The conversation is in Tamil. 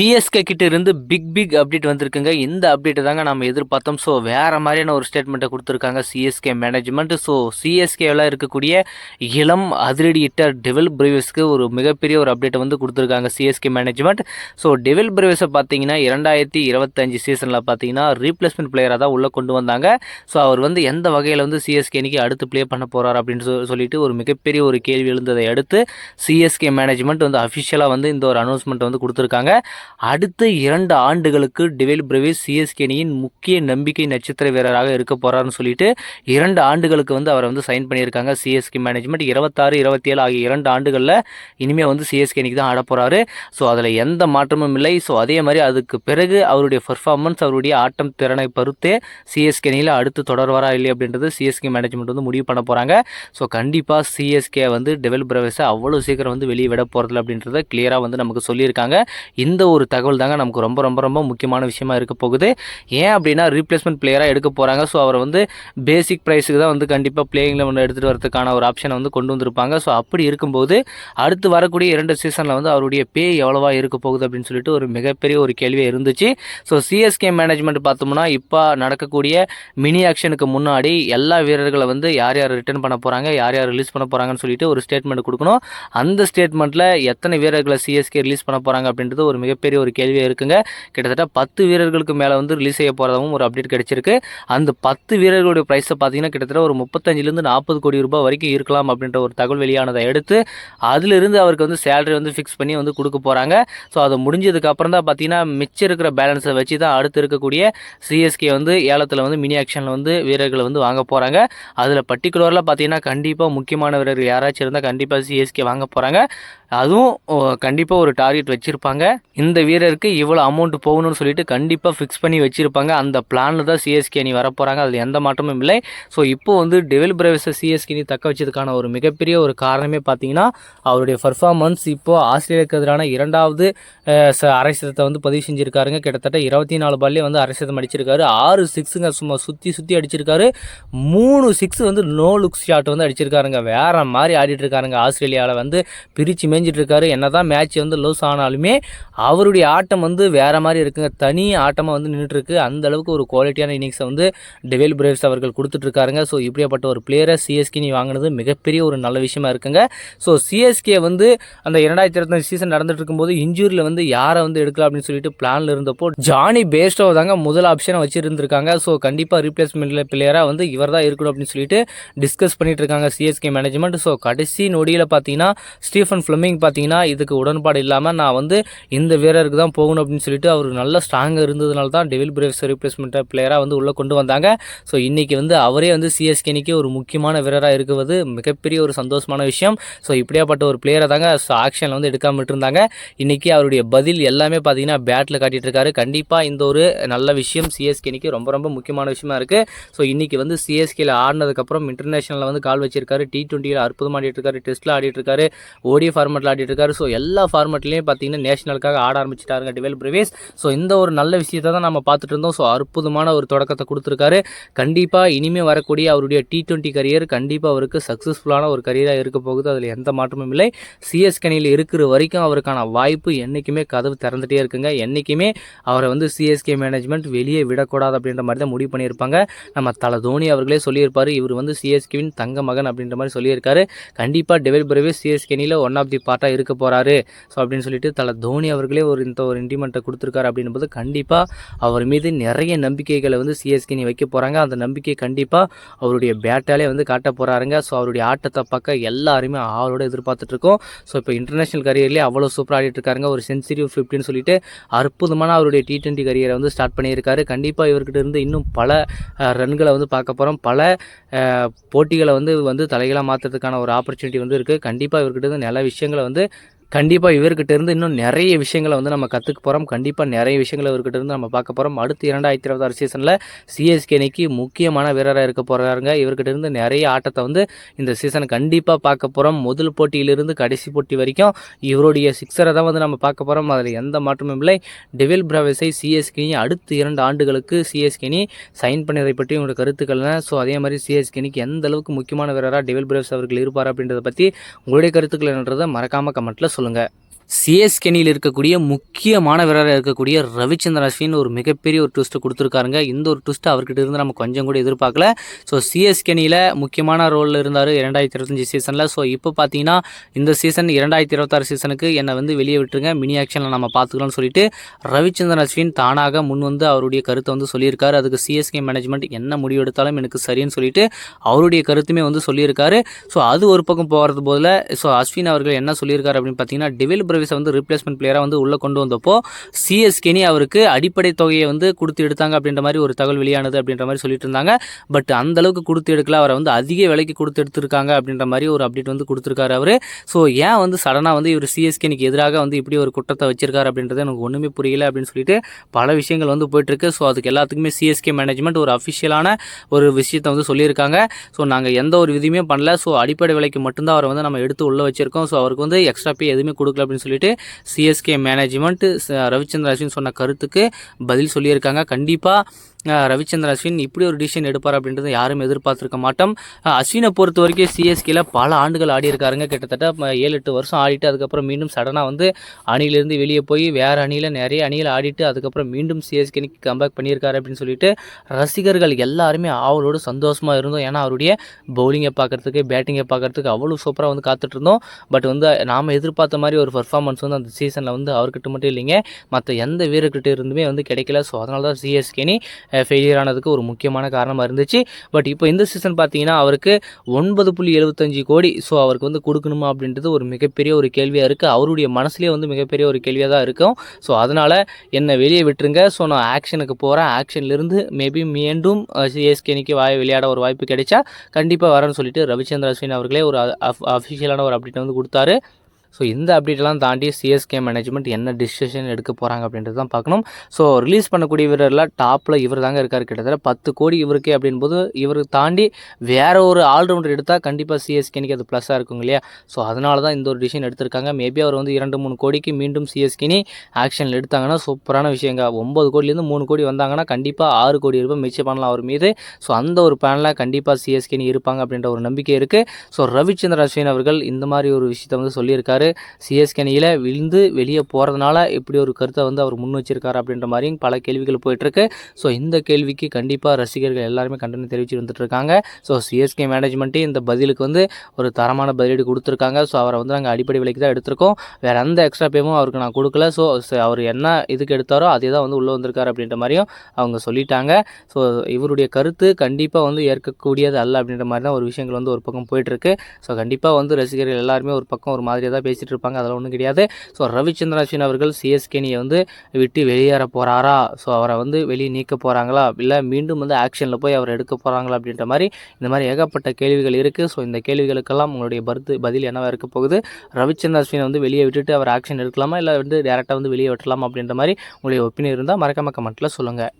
சிஎஸ்கே கிட்ட இருந்து பிக் பிக் அப்டேட் வந்திருக்குங்க. இந்த அப்டேட்டை தாங்க நம்ம எதிர்பார்த்தோம். ஸோ வேற மாதிரியான ஒரு ஸ்டேட்மெண்ட்டை கொடுத்துருக்காங்க சிஎஸ்கே மேனேஜ்மெண்ட் ஸோ சிஎஸ்கேவில் இருக்கக்கூடிய இளம் அதிரடி இட்டர் டெவல் பிரேவஸ்க்கு ஒரு மிகப்பெரிய ஒரு அப்டேட்டை வந்து கொடுத்துருக்காங்க சிஎஸ்கே மேனேஜ்மெண்ட் ஸோ டெவல் பிரேவஸை பார்த்தீங்கன்னா இரண்டாயிரத்தி இருபத்தஞ்சு சீசனில் பார்த்தீங்கன்னா ரீப்ளேஸ்மெண்ட் பிளேயராக தான் உள்ளே கொண்டு வந்தாங்க. ஸோ அவர் வந்து எந்த வகையில் வந்து சிஎஸ்கே இன்னைக்கு அடுத்து ப்ளே பண்ண போகிறார் அப்படின்னு சொல்லிட்டு ஒரு மிகப்பெரிய ஒரு கேள்வி எழுந்ததை அடுத்து சிஎஸ்கே மேனேஜ்மெண்ட் வந்து அஃபிஷியலாக வந்து இந்த ஒரு அனௌன்ஸ்மெண்ட் வந்து கொடுத்துருக்காங்க. அடுத்த இரண்டு ஆண்டுகளுக்கு டிவெல் பிரவேஸ் சிஎஸ்கே அணியின் முக்கிய நம்பிக்கை நட்சத்திர வீரராக இருக்க போகிறாருன்னு சொல்லிட்டு இரண்டு ஆண்டுகளுக்கு வந்து அவரை வந்து சைன் பண்ணியிருக்காங்க. சிஎஸ்கே மேனேஜ்மெண்ட் இருபத்தாறு இருபத்தி ஏழு ஆகிய இரண்டு ஆண்டுகளில் இனிமேல் வந்து சிஎஸ்கே அணிக்கு தான் ஆட போறாரு. ஸோ அதில் எந்த மாற்றமும் இல்லை. ஸோ அதே மாதிரி அதுக்கு பிறகு அவருடைய பெர்ஃபார்மன்ஸ் அவருடைய ஆட்டம் திறனை பொறுத்தே சிஎஸ்கே அணியில் அடுத்து தொடர்வாரா இல்லை அப்படின்றது சிஎஸ்கே மேனேஜ்மெண்ட் வந்து முடிவு பண்ண போகிறாங்க ஸோ கண்டிப்பாக சிஎஸ்கே வந்து டெவல் பிரவேஸை அவ்வளோ சீக்கிரம் வந்து வெளியே விட போகிறதில்ல அப்படின்றத கிளியராக வந்து நமக்கு சொல்லியிருக்காங்க. இந்த ஒரு ஒரு தகவல் தாங்க நமக்கு ரொம்ப ரொம்ப ரொம்ப முக்கியமான விஷயமா இருக்க போகுது. ஏன் அப்படின்னா ரீப்ளேஸ்மெண்ட் பிளேயராக எடுக்க போகிறாங்க ஸோ அவரை வந்து பேசிக் ப்ரைஸுக்கு தான் வந்து கண்டிப்பாக பிளேயிங்கில் ஒன்று எடுத்துகிட்டு வரதுக்கான ஒரு ஆப்ஷனை வந்து கொண்டு வந்திருப்பாங்க. ஸோ அப்படி இருக்கும்போது அடுத்து வரக்கூடிய இரண்டு சீசனில் வந்து அவருடைய பே எவ்வளவா இருக்க போகுது அப்படின்னு சொல்லிட்டு ஒரு மிகப்பெரிய ஒரு கேள்வி இருந்துச்சு. ஸோ சிஎஸ்கே மேனேஜ்மெண்ட் பார்த்தோம்னா இப்போ நடக்கக்கூடிய மினி ஆக்ஷனுக்கு முன்னாடி எல்லா வீரர்களை வந்து யார் யார் ரிட்டர்ன் பண்ண போகிறாங்க யார் யார் ரிலீஸ் பண்ண போகிறாங்கன்னு சொல்லிட்டு ஒரு ஸ்டேட்மெண்ட் கொடுக்கணும். அந்த ஸ்டேட்மெண்ட்டில் எத்தனை வீரர்களை சிஎஸ்கே ரிலீஸ் பண்ண போகிறாங்க அப்படின்றது ஒரு மிகப்பெரிய ஒரு கேள்வியாக இருக்குங்க. கிட்டத்தட்ட பத்து வீரர்களுக்கு மேலே வந்து ரிலீஸ் செய்ய போகிறதாவும் ஒரு அப்டேட் கிடைச்சிருக்கு. அந்த பத்து வீரர்களுடைய ப்ரைஸை பார்த்தீங்கன்னா கிட்டத்தட்ட ஒரு முப்பத்தஞ்சிலேருந்து நாற்பது கோடி ரூபாய் வரைக்கும் இருக்கலாம் அப்படின்ற ஒரு தகவல் வெளியானதை எடுத்து அதிலிருந்து அவருக்கு வந்து சேலரி வந்து ஃபிக்ஸ் பண்ணி வந்து கொடுக்க போகிறாங்க ஸோ அதை முடிஞ்சதுக்கப்புறம் தான் பார்த்தீங்கன்னா மிச்சம் இருக்கிற பேலன்ஸை வச்சு தான் அடுத்து இருக்கக்கூடிய சிஎஸ்கே வந்து ஏலத்தில் வந்து மினி ஆக்ஷனில் வந்து வீரர்களை வந்து வாங்க போகிறாங்க அதில் பர்டிகுலரில் பார்த்தீங்கன்னா கண்டிப்பாக முக்கியமான வீரர்கள் யாராச்சும் இருந்தால் கண்டிப்பாக சிஎஸ்கே வாங்க போகிறாங்க அதுவும் கண்டிப்பாக ஒரு டார்கெட் வச்சுருப்பாங்க. இந்த இந்த வீரருக்கு இவ்வளோ அமௌண்ட் போகணும்னு சொல்லிட்டு கண்டிப்பாக ஃபிக்ஸ் பண்ணி வச்சுருப்பாங்க. அந்த பிளானில் தான் சிஎஸ்கே அணி வரப்போகிறாங்க அதில் எந்த மாற்றமும் இல்லை. ஸோ இப்போ வந்து டெவில் பிரேவஸை சிஎஸ்கே அணி தக்க வச்சதுக்கான ஒரு மிகப்பெரிய ஒரு காரணமே பார்த்தீங்கன்னா அவருடைய பர்ஃபார்மன்ஸ் இப்போது ஆஸ்திரேலியாவுக்கு எதிரான இரண்டாவது ச- அரை சதத்தை வந்து பதிவு செஞ்சுருக்காருங்க. கிட்டத்தட்ட இருபத்தி நாலு பால்லே வந்து அரை சதம் அடிச்சிருக்காரு. ஆறு சிக்ஸுங்க சும்மா சுற்றி சுற்றி அடிச்சிருக்காரு. மூணு சிக்ஸ் வந்து நோ லுக் ஷாட் வந்து அடிச்சிருக்காருங்க. வேறு மாதிரி ஆடிட்டு இருக்காருங்க. ஆஸ்திரேலியாவில் வந்து பிரித்து மேய்ஞ்சிட்டு இருக்காரு. என்னதான் மேட்ச் வந்து லூஸ் ஆனாலுமே அவருடைய ஆட்டம் வந்து வேறு மாதிரி இருக்குங்க. தனி ஆட்டமாக வந்து நின்றுட்டுருக்கு அந்த அளவுக்கு ஒரு குவாலிட்டியான இன்னிங்ஸை வந்து டெவில் பிரேவ்ஸ் அவர்கள் கொடுத்துட்ருக்காருங்க ஸோ இப்படியாப்பட்ட ஒரு பிளேயரை சிஎஸ்கே நீ வாங்கினது மிகப்பெரிய ஒரு நல்ல விஷயமா இருக்குங்க. ஸோ சிஎஸ்கே வந்து அந்த இரண்டாயிரத்தி இருபத்தஞ்சு சீசன் நடந்துட்டு இருக்கும்போது இன்ஜூரியில் வந்து யாரை வந்து எடுக்கலாம் அப்படின்னு சொல்லிட்டு பிளானில் இருந்தப்போ ஜானி பேஸ்டோ தாங்க முதல் ஆப்ஷனை வச்சுருந்துருக்காங்க. ஸோ கண்டிப்பாக ரீப்ளேஸ்மெண்ட்டில் பிளேயராக வந்து இவர் தான் இருக்கணும் அப்படின்னு சொல்லிட்டு டிஸ்கஸ் பண்ணிட்டு இருக்காங்க சிஎஸ்கே மேனேஜ்மெண்ட் ஸோ கடைசி நொடியில் பார்த்தீங்கன்னா ஸ்டீஃபன் ஃப்ளமிங் பார்த்தீங்கன்னா இதுக்கு உடன்பாடு இல்லாமல் நான் வந்து இந்த வீரருக்கு தான் போகணும் அப்படின்னு சொல்லிட்டு அவர் நல்ல ஸ்ட்ராங்காக இருந்ததுனால தான் டெவில் பிரேவ்ஸ் ரீப்ளேஸ்மெண்ட்டாக பிளேயராக வந்து உள்ளே கொண்டு வந்தாங்க. ஸோ இன்னைக்கு வந்து அவரே வந்து சிஎஸ்கேனிக்கு ஒரு முக்கியமான வீரராக இருக்குவது மிகப்பெரிய ஒரு சந்தோஷமான விஷயம். ஸோ இப்படியாப்பட்ட ஒரு பிளேயரை தாங்க ஆக்ஷனில் வந்து எடுக்காமல் இருந்தாங்க இன்றைக்கி அவருடைய பதில் எல்லாமே பார்த்தீங்கன்னா பேட்டில் காட்டிட்டு இருக்காரு. கண்டிப்பாக இந்த ஒரு நல்ல விஷயம் சிஎஸ்கேனிக்கு ரொம்ப ரொம்ப முக்கியமான விஷயமா இருக்குது ஸோ இன்றைக்கி வந்து சிஎஸ்கேல ஆடினதுக்கப்புறம் இன்டர்நேஷனலில் வந்து கால் வச்சிருக்காரு. டி டுவெண்ட்டியில் அற்புதமாக ஆடிட்டு இருக்காரு. டெஸ்ட்டில் ஆடிட்டு இருக்காரு. ஓடி ஃபார்மெட்டில் ஆடிட்டு இருக்காரு. ஸோ எல்லா ஃபார்மெட்லேயும் பார்த்தீங்கன்னா நேஷனலுக்காக ஆட ஆரம்பிச்சிட்டாருங்க டிவெல் பிரவேஸ் ஸோ இந்த ஒரு நல்ல விஷயத்தை தான் நம்ம பார்த்துட்டு இருந்தோம். ஸோ அற்புதமான ஒரு தொடக்கத்தை கொடுத்துருக்காரு. கண்டிப்பாக இனிமேல் வரக்கூடிய அவருடைய டி ட்வெண்ட்டி கரியர் கண்டிப்பாக அவருக்கு சக்ஸஸ்ஃபுல்லான ஒரு கரியராக இருக்க போகுது. அதில் எந்த மாற்றமும் இல்லை. சிஎஸ்கேனியில் இருக்கிற வரைக்கும் அவருக்கான வாய்ப்பு என்றைக்குமே கதவு திறந்துட்டே இருக்குங்க. என்றைக்குமே அவரை வந்து சிஎஸ்கே மேனேஜ்மெண்ட் வெளியே விடக்கூடாது அப்படின்ற மாதிரி தான் முடிவு பண்ணியிருப்பாங்க. நம்ம தல தோனி அவர்களே சொல்லியிருப்பார். இவர் வந்து சிஎஸ்கேவின் தங்க மகன் அப்படின்ற மாதிரி சொல்லியிருக்காரு. கண்டிப்பாக டெவில் பிரவே சிஎஸ்கேனியில் ஒன் ஆஃப் தி பார்ட்டாக இருக்க போகிறாரு ஸோ அப்படின்னு சொல்லிட்டு தல தோனி அவர்களே ஒரு இந்த ஒரு இன்டிமெண்ட்டை கொடுத்துருக்காரு அப்படின்னும்போது கண்டிப்பாக அவர் மீது நிறைய நம்பிக்கைகளை வந்து சிஎஸ்கே நீ வைக்க போகிறாங்க அந்த நம்பிக்கை கண்டிப்பாக அவருடைய பேட்டாலே வந்து காட்ட போகிறாருங்க ஸோ அவருடைய ஆட்டத்தை பார்க்க எல்லாருமே ஆளோட எதிர்பார்த்துட்ருக்கோம் ஸோ இப்போ இன்டர்நேஷனல் கரியர்லேயே அவ்வளோ சூப்பராக ஆடிட்டு இருக்காருங்க. ஒரு சென்சுரி ஃபிஃப்டின்னு சொல்லிட்டு அற்புதமான அவருடைய டி டுவெண்ட்டி கரியரை வந்து ஸ்டார்ட் பண்ணியிருக்காரு. கண்டிப்பாக இவர்கிட்ட இருந்து இன்னும் பல ரன்களை வந்து பார்க்க போகிறோம் பல போட்டிகளை வந்து வந்து தலைகளாக மாற்றுறதுக்கான ஒரு ஆப்பர்ச்சுனிட்டி வந்து இருக்குது கண்டிப்பாக இவர்கிட்ட இருந்து நல்ல விஷயங்களை வந்து கண்டிப்பாக இவர்கிட்ட இருந்து இன்னும் நிறைய விஷயங்களை வந்து நம்ம கற்றுக்க போகிறோம் கண்டிப்பாக நிறைய விஷயங்களை இவர்கிட்ட இருந்து நம்ம பார்க்க போகிறோம் அடுத்து இரண்டாயிரத்தி இருபத்தாறு சீசனில் சிஎஸ்கே அணிக்கு முக்கியமான வீரராக இருக்க போகிறாருங்க இவர்கிட்ட இருந்து நிறைய ஆட்டத்தை வந்து இந்த சீசனை கண்டிப்பாக பார்க்க போகிறோம் முதல் போட்டியிலிருந்து கடைசி போட்டி வரைக்கும் இவருடைய சிக்ஸரை தான் வந்து நம்ம பார்க்க போகிறோம் அதில் எந்த மாற்றமும் இல்லை. டெவில் பிரவேஸை சிஎஸ்கே அடுத்த இரண்டு ஆண்டுகளுக்கு சிஎஸ்கே அணி சைன் பண்ணதை பற்றி உங்களோட கருத்துக்கள்னா ஸோ அதே மாதிரி சிஎஸ்கே அணிக்கு எந்த அளவுக்கு முக்கியமான வீரராக டெவில் பிரவேஸ் அவர்கள் இருப்பார் அப்படின்றத பற்றி உங்களுடைய கருத்துக்கள் என்றதை மறக்காமல் கமெண்ட்டில் சொல்லுங்கள் சிஎஸ்கெனியில் இருக்கக்கூடிய முக்கியமான வீரராக இருக்கக்கூடிய ரவிச்சந்திரன் அஸ்வின் ஒரு மிகப்பெரிய ஒரு ட்விஸ்ட்டு கொடுத்துருக்காருங்க. இந்த ஒரு ட்விஸ்ட்டு அவர்கிட்ட இருந்து நம்ம கொஞ்சம் கூட எதிர்பார்க்கல. ஸோ சிஎஸ்கெனியில் முக்கியமான ரோலில் இருந்தார் இரண்டாயிரத்தி இருபத்தஞ்சி சீசனில் ஸோ இப்போ பார்த்தீங்கன்னா இந்த சீசன் இரண்டாயிரத்தி இருபத்தாறு சீசனுக்கு என்னை வந்து வெளியே விட்டுருங்க. மினி ஆக்ஷனில் நம்ம பார்த்துக்கலாம்னு சொல்லிட்டு ரவிச்சந்திரன் அஸ்வின் தானாக முன் வந்து அவருடைய கருத்தை வந்து சொல்லியிருக்காரு. அதுக்கு சிஎஸ்கே மேனேஜ்மெண்ட் என்ன முடிவு எடுத்தாலும் எனக்கு சரின்னு சொல்லிட்டு அவருடைய கருத்துமே வந்து சொல்லியிருக்காரு. ஸோ அது ஒரு பக்கம் போகிறது போதில் ஸோ அஸ்வின் அவர்கள் என்ன சொல்லியிருக்காரு அப்படின்னு பார்த்தீங்கன்னா டெவலப்பர் பிரவிஸை வந்து ரீப்ளேஸ்மெண்ட் பிளேயராக வந்து உள்ளே கொண்டு வந்தப்போ சிஎஸ்கேனி அவருக்கு அடிப்படை தொகையை வந்து கொடுத்து எடுத்தாங்க அப்படின்ற மாதிரி ஒரு தகவல் வெளியானது அப்படின்ற மாதிரி சொல்லிட்டு இருந்தாங்க. பட் அந்த அளவுக்கு கொடுத்து எடுக்கல. அவரை வந்து அதிக விலைக்கு கொடுத்து எடுத்திருக்காங்க அப்படின்ற மாதிரி ஒரு அப்டேட் வந்து கொடுத்துருக்காரு அவர். ஸோ ஏன் வந்து சடனாக வந்து இவர் சிஎஸ்கேனிக்கு எதிராக வந்து இப்படி ஒரு குற்றத்தை வச்சிருக்காரு அப்படின்றது எனக்கு ஒன்றுமே புரியல அப்படின்னு சொல்லிட்டு பல விஷயங்கள் வந்து போயிட்டுருக்கு ஸோ அதுக்கு எல்லாத்துக்குமே சிஎஸ்கே மேனேஜ்மெண்ட் ஒரு அஃபிஷியலான ஒரு விஷயத்தை வந்து சொல்லியிருக்காங்க. ஸோ நாங்கள் எந்த ஒரு விதியுமே பண்ணல. ஸோ அடிப்படை விலைக்கு மட்டும்தான் அவரை வந்து நம்ம எடுத்து உள்ளே வச்சிருக்கோம். ஸோ அவருக்கு வந்து எக்ஸ்ட்ரா பே எதுவுமே கொடுக்கல அப்படின்னு சொல்லிட்டு சிஎஸ்கே மேனேஜ்மெண்ட் ரவிச்சந்திர அஸ்வின் சொன்ன கருத்துக்கு பதில் சொல்லியிருக்காங்க. கண்டிப்பாக ரவிச்சந்திர அஸ்வின் இப்படி ஒரு டிசிஷன் எடுப்பார் அப்படின்றத யாரும் எதிர்பார்த்துருக்க மாட்டோம். அஸ்வினை பொறுத்த வரைக்கும் சிஎஸ்கேல பல ஆண்டுகள் ஆடி இருக்காருங்க. கிட்டத்தட்ட ஏழு எட்டு வருஷம் ஆடிட்டு அதுக்கப்புறம் மீண்டும் சடனாக வந்து அணியிலேருந்து வெளியே போய் வேறு அணியில் நிறைய அணியில் ஆடிட்டு அதுக்கப்புறம் மீண்டும் சிஎஸ்கேனுக்கு கம்பேக் பண்ணியிருக்காரு அப்படின்னு சொல்லிட்டு ரசிகர்கள் எல்லாருமே ஆவலோடு சந்தோஷமாக இருந்தோம். ஏன்னா அவருடைய பவுலிங்கை பார்க்கறதுக்கு பேட்டிங்கை பார்க்கறதுக்கு அவ்வளோ சூப்பராக வந்து காத்துட்டு இருந்தோம். பட் வந்து நாம் எதிர்பார்த்த மாதிரி ஒரு பர்ஃபார்மன்ஸ் வந்து அந்த சீசனில் வந்து அவர்கிட்ட மட்டும் இல்லைங்க. மற்ற எந்த வீரர்கிட்ட இருந்துமே வந்து கிடைக்கல. ஸோ அதனால தான் சிஎஸ்கேனி ஃபெயிலியர் ஆனதுக்கு ஒரு முக்கியமான காரணமாக இருந்துச்சு. பட் இப்போ இந்த சீசன் பார்த்தீங்கன்னா அவருக்கு ஒன்பது புள்ளி எழுபத்தஞ்சு கோடி ஸோ அவருக்கு வந்து கொடுக்கணுமா அப்படின்றது ஒரு மிகப்பெரிய ஒரு கேள்வியாக இருக்குது அவருடைய மனசுலேயே வந்து மிகப்பெரிய ஒரு கேள்வியாக தான் இருக்கும். ஸோ அதனால் என்னை வெளியே விட்டுருங்க. ஸோ நான் ஆக்ஷனுக்கு போகிறேன் ஆக்ஷன்லேருந்து மேபி மீண்டும் சிஎஸ்கேனிக்கு வாய் விளையாட ஒரு வாய்ப்பு கிடைச்சா கண்டிப்பாக வரேன்னு சொல்லிட்டு ரவிச்சந்திர அஸ்வின் அவர்களே ஒரு அஃபிஷியலான ஒரு அப்டேட் வந்து கொடுத்தாரு. ஸோ இந்த அப்டேட்லாம் தாண்டி சிஎஸ்கே மேனேஜ்மெண்ட் என்ன டிசிஷன் எடுக்க போகிறாங்க அப்படின்றது தான் பார்க்கணும். ஸோ ரிலீஸ் பண்ணக்கூடிய வீரரில் டாப்பில் இவர் தாங்க இருக்கார். கிட்டத்தட்ட பத்து கோடி இவருக்கே அப்படின்போது இவருக்கு தாண்டி வேறு ஒரு ஆல்ரவுண்டர் எடுத்தால் கண்டிப்பாக சிஎஸ்கேனிக்கு அது ப்ளஸ்ஸாக இருக்கும் இல்லையா? ஸோ அதனால தான் இந்த ஒரு டிசிஷன் எடுத்திருக்காங்க. மேபி அவர் வந்து இரண்டு மூணு கோடிக்கு மீண்டும் சிஎஸ்கேனி ஆக்ஷனில் எடுத்தாங்கன்னா சூப்பரான விஷயங்க. ஒம்பது கோடிலேருந்து மூணு கோடி வந்தாங்கன்னா கண்டிப்பாக ஆறு கோடி ரூபாய் மிச்சம் பண்ணலாம் அவர் மீது. ஸோ அந்த ஒரு பிளானில் கண்டிப்பாக சிஎஸ்கேனி இருப்பாங்க அப்படின்ற ஒரு நம்பிக்கை இருக்குது ஸோ ரவிச்சந்திர அஸ்வின் அவர்கள் இந்த மாதிரி ஒரு விஷயத்தை வந்து சொல்லியிருக்காரு. சிஎஸ்கே அணியில் விழுந்து வெளியே போகிறதுனால இப்படி ஒரு கருத்தை வந்து அவர் முன் வச்சிருக்காரு அப்படின்ற மாதிரியும் பல கேள்விகள் போயிட்டுருக்கு. ஸோ இந்த கேள்விக்கு கண்டிப்பாக ரசிகர்கள் எல்லாருமே கண்டனம் தெரிவித்து வந்துட்டுருக்காங்க. ஸோ சிஎஸ்கே மேனேஜ்மெண்ட்டே இந்த பதிலுக்கு வந்து ஒரு தரமான பதிலீடு கொடுத்துருக்காங்க. ஸோ அவரை வந்து நாங்கள் அடிப்படை விலைக்கு தான் எடுத்திருக்கோம். வேறு எந்த எக்ஸ்ட்ரா பேமும் அவருக்கு நான் கொடுக்கல. ஸோ அவர் என்ன இதுக்கு எடுத்தாரோ அதே தான் வந்து உள்ளே வந்திருக்காரு அப்படின்ற மாதிரியும் அவங்க சொல்லிட்டாங்க. ஸோ இவருடைய கருத்து கண்டிப்பாக வந்து ஏற்கக்கூடியது அல்ல அப்படின்ற மாதிரி தான் ஒரு விஷயங்கள் வந்து ஒரு பக்கம் போயிட்டுருக்கு. ஸோ கண்டிப்பாக வந்து ரசிகர்கள் எல்லாருமே ஒரு பக்கம் ஒரு மாதிரியாக தான் பேசிகிட்டு இருப்பாங்க. அதெல்லாம் ஒன்றும் கிடையாது. ஸோ ரவிச்சந்திர அஸ்வின் அவர்கள் சிஎஸ்கேனியை வந்து விட்டு வெளியேற போகிறாரா ஸோ அவரை வந்து வெளியே நீக்க போகிறாங்களா இல்லை மீண்டும் வந்து ஆக்ஷனில் போய் அவர் எடுக்க போகிறாங்களா அப்படின்ற மாதிரி இந்த மாதிரி ஏகப்பட்ட கேள்விகள் இருக்குது ஸோ இந்த கேள்விகளுக்கெல்லாம் உங்களுடைய பருத்து பதில் என்னவாக இருக்க போகுது? ரவிச்சந்திர அஸ்வினை வந்து வெளியே விட்டுட்டு அவர் ஆக்ஷன் எடுக்கலாமா? இல்லை வந்து டேரெக்டாக வந்து வெளியே விட்டலாமா அப்படின்ற மாதிரி உங்களுடைய ஒப்பீனியன் இருந்தால் மறக்காம கமெண்ட்டில் சொல்லுங்கள்